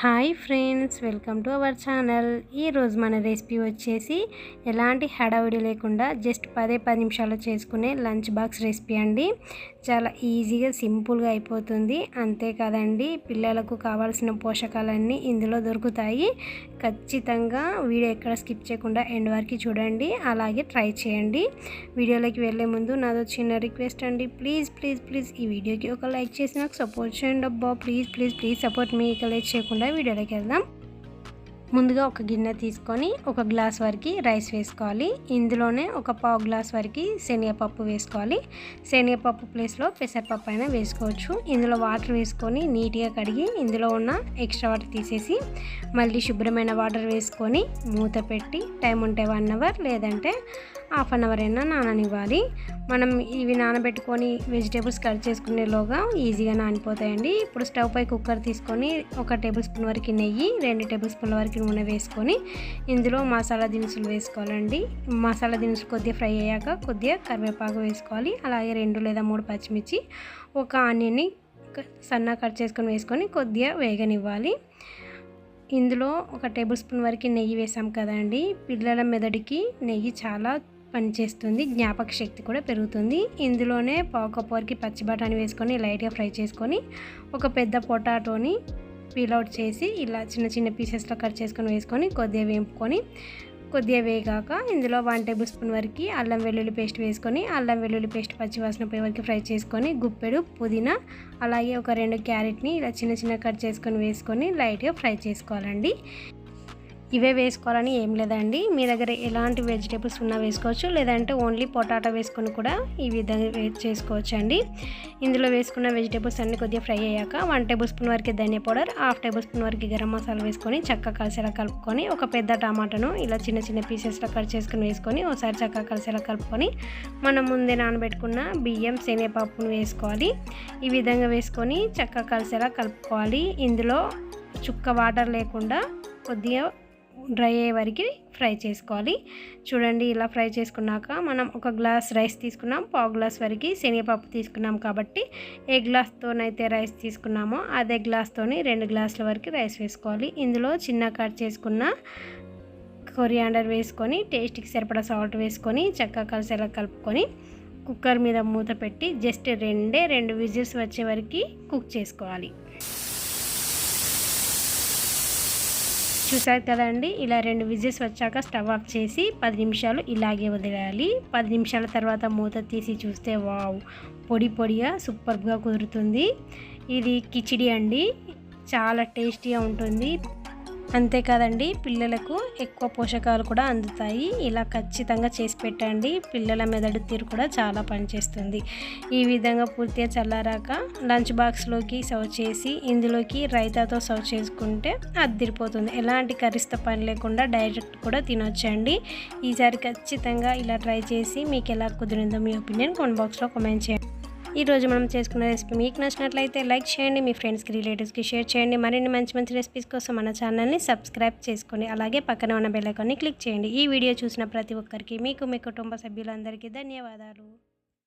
Hi friends welcome to our channel. ఈరోజు మన recipe వచ్చేసి ఎలాంటి హడావిడి లేకుండా జస్ట్ పదే పది నిమిషాలు చేసుకునే లంచ్ బాక్స్ రెసిపీ అండి. చాలా ఈజీగా సింపుల్గా అయిపోతుంది. అంతేకాదండి పిల్లలకు కావాల్సిన పోషకాలన్నీ ఇందులో దొరుకుతాయి. ఖచ్చితంగా వీడియో ఎక్కడ స్కిప్ చేయకుండా ఎండ్ వరకు చూడండి అలాగే ట్రై చేయండి. వీడియోలోకి వెళ్ళే ముందు నాదో చిన్న రిక్వెస్ట్ అండి. ప్లీజ్ ప్లీజ్ ప్లీజ్ ఈ వీడియోకి ఒక లైక్ చేసి నాకు సపోర్ట్ చేయండి అబ్బా. ప్లీజ్ ప్లీజ్ ప్లీజ్ సపోర్ట్ మీ ఇక లైక్ చేయకుండా వీడియోలోకి వెళ్దాం. ముందుగా ఒక గిన్నె తీసుకొని ఒక గ్లాస్ వరకు రైస్ వేసుకోవాలి. ఇందులోనే ఒక పావు గ్లాస్ వరకు శనగపప్పు వేసుకోవాలి. శనగపప్పు ప్లేస్లో పెసరపప్పు అయినా వేసుకోవచ్చు. ఇందులో వాటర్ వేసుకొని నీట్గా కడిగి ఇందులో ఉన్న ఎక్స్ట్రా వాటర్ తీసేసి మళ్ళీ శుభ్రమైన వాటర్ వేసుకొని మూత పెట్టి టైం ఉంటే వన్ అవర్ లేదంటే హాఫ్ అన్ అవర్ అయినా నాననివ్వాలి. మనం ఇవి నానబెట్టుకొని వెజిటేబుల్స్ కట్ చేసుకునేలోగా ఈజీగా నానిపోతాయండి. ఇప్పుడు స్టవ్ పై కుక్కర్ తీసుకొని ఒక టేబుల్ స్పూన్ వరకు నెయ్యి రెండు టేబుల్ స్పూన్ల వరకు నూనె వేసుకొని ఇందులో మసాలా దినుసులు వేసుకోవాలండి. మసాలా దినుసులు కొద్దిగా ఫ్రై అయ్యాక కొద్దిగా కరివేపాకు వేసుకోవాలి. అలాగే రెండు లేదా మూడు పచ్చిమిర్చి ఒక ఆనియన్ని సన్న కట్ చేసుకొని వేసుకొని కొద్దిగా వేగనివ్వాలి. ఇందులో ఒక టేబుల్ స్పూన్ వరకు నెయ్యి వేసాం కదండి. పిల్లల మెదడికి నెయ్యి చాలా పనిచేస్తుంది జ్ఞాపక శక్తి కూడా పెరుగుతుంది. ఇందులోనే పావు కప్పు వరకు పచ్చి బఠానీ వేసుకొని లైట్గా ఫ్రై చేసుకొని ఒక పెద్ద పొటాటోని పీలౌట్ చేసి ఇలా చిన్న చిన్న పీసెస్లో కట్ చేసుకొని వేసుకొని కొద్దిగా వేపుకొని కొద్దిగా వేగాక ఇందులో వన్ టేబుల్ స్పూన్ వరకు అల్లం వెల్లుల్లి పేస్ట్ వేసుకొని అల్లం వెల్లుల్లి పేస్ట్ పచ్చి వాసన పోయే వరకు ఫ్రై చేసుకొని గుప్పెడు పుదీనా అలాగే ఒక రెండు క్యారెట్ని ఇలా చిన్న చిన్న కట్ చేసుకొని వేసుకొని లైట్గా ఫ్రై చేసుకోవాలండి. ఇవే వేసుకోవాలని ఏం లేదండి. మీ దగ్గర ఎలాంటి వెజిటేబుల్స్ ఉన్నా వేసుకోవచ్చు. లేదంటే ఓన్లీ పొటాటో వేసుకొని కూడా ఈ విధంగా చేసుకోవచ్చు అండి ఇందులో వేసుకున్న వెజిటేబుల్స్ అన్ని కొద్దిగా ఫ్రై అయ్యాక వన్ టేబుల్ స్పూన్ వరకు ధనియా పౌడర్ హాఫ్ టేబుల్ స్పూన్ వరకు గరం మసాలా వేసుకొని చక్కగా కలిసేలా కలుపుకొని ఒక పెద్ద టమాటాను ఇలా చిన్న చిన్న పీసెస్లో కట్ చేసుకుని వేసుకొని ఒకసారి చక్కగా కలిసేలా కలుపుకొని మనం ముందే నానబెట్టుకున్న బియ్యం శనగపప్పును వేసుకోవాలి. ఈ విధంగా వేసుకొని చక్కగా కలిసేలా కలుపుకోవాలి. ఇందులో చుక్క వాటర్ లేకుండా కొద్దిగా డ్రై అయ్యే వరకు ఫ్రై చేసుకోవాలి. చూడండి ఇలా ఫ్రై చేసుకున్నాక మనం ఒక గ్లాస్ రైస్ తీసుకున్నాం. పావు గ్లాస్ వరకు శనగపప్పు తీసుకున్నాం కాబట్టి ఏ గ్లాస్తోనైతే రైస్ తీసుకున్నామో అదే గ్లాస్తోని రెండు గ్లాసుల వరకు రైస్ వేసుకోవాలి. ఇందులో చిన్న కట్ చేసుకున్న కొరియాండర్ వేసుకొని టేస్ట్కి సరిపడా సాల్ట్ వేసుకొని చక్కగా కలిసేలా కలుపుకొని కుక్కర్ మీద మూత పెట్టి జస్ట్ రెండే రెండు విజిల్స్ వచ్చే వరకు కుక్ చేసుకోవాలి. చూసారు కదండి. ఇలా రెండు విజిల్స్ వచ్చాక స్టవ్ ఆఫ్ చేసి పది నిమిషాలు ఇలాగే వదిలేయాలి. పది నిమిషాల తర్వాత మూత తీసి చూస్తే వావ్ పొడి పొడిగా సూపర్గా కుదురుతుంది. ఇది కిచిడి అండి. చాలా టేస్టీగా ఉంటుంది. అంతేకాదండి పిల్లలకు ఎక్కువ పోషకాలు కూడా అందుతాయి. ఇలా ఖచ్చితంగా చేసి పెట్టండి. పిల్లల మెదడు తీరు కూడా చాలా పనిచేస్తుంది. ఈ విధంగా పూర్తిగా చల్లారాక లంచ్ బాక్స్లోకి సర్వ్ చేసి ఇందులోకి రైతాతో సర్వ్ చేసుకుంటే అద్దిరిపోతుంది ఎలాంటి కర్రీస్తో పని లేకుండా డైరెక్ట్ కూడా తినొచ్చండి. ఈసారి ఖచ్చితంగా ఇలా ట్రై చేసి మీకు ఎలా కుదిరిందో మీ ఒపీనియన్ కామెంట్ బాక్స్లో కామెంట్ చేయండి. ఈరోజు మనం చేసుకున్న రెసిపీ మీకు నచ్చినట్లయితే లైక్ చేయండి మీ ఫ్రెండ్స్కి రిలేటివ్స్కి షేర్ చేయండి. మరిన్ని మంచి మంచి రెసిపీస్ కోసం మన ఛానల్ని సబ్స్క్రైబ్ చేసుకోండి అలాగే పక్కన ఉన్న బెల్లైకాన్ని క్లిక్ చేయండి. ఈ వీడియో చూసిన ప్రతి ఒక్కరికి మీకు మీ కుటుంబ సభ్యులందరికీ ధన్యవాదాలు.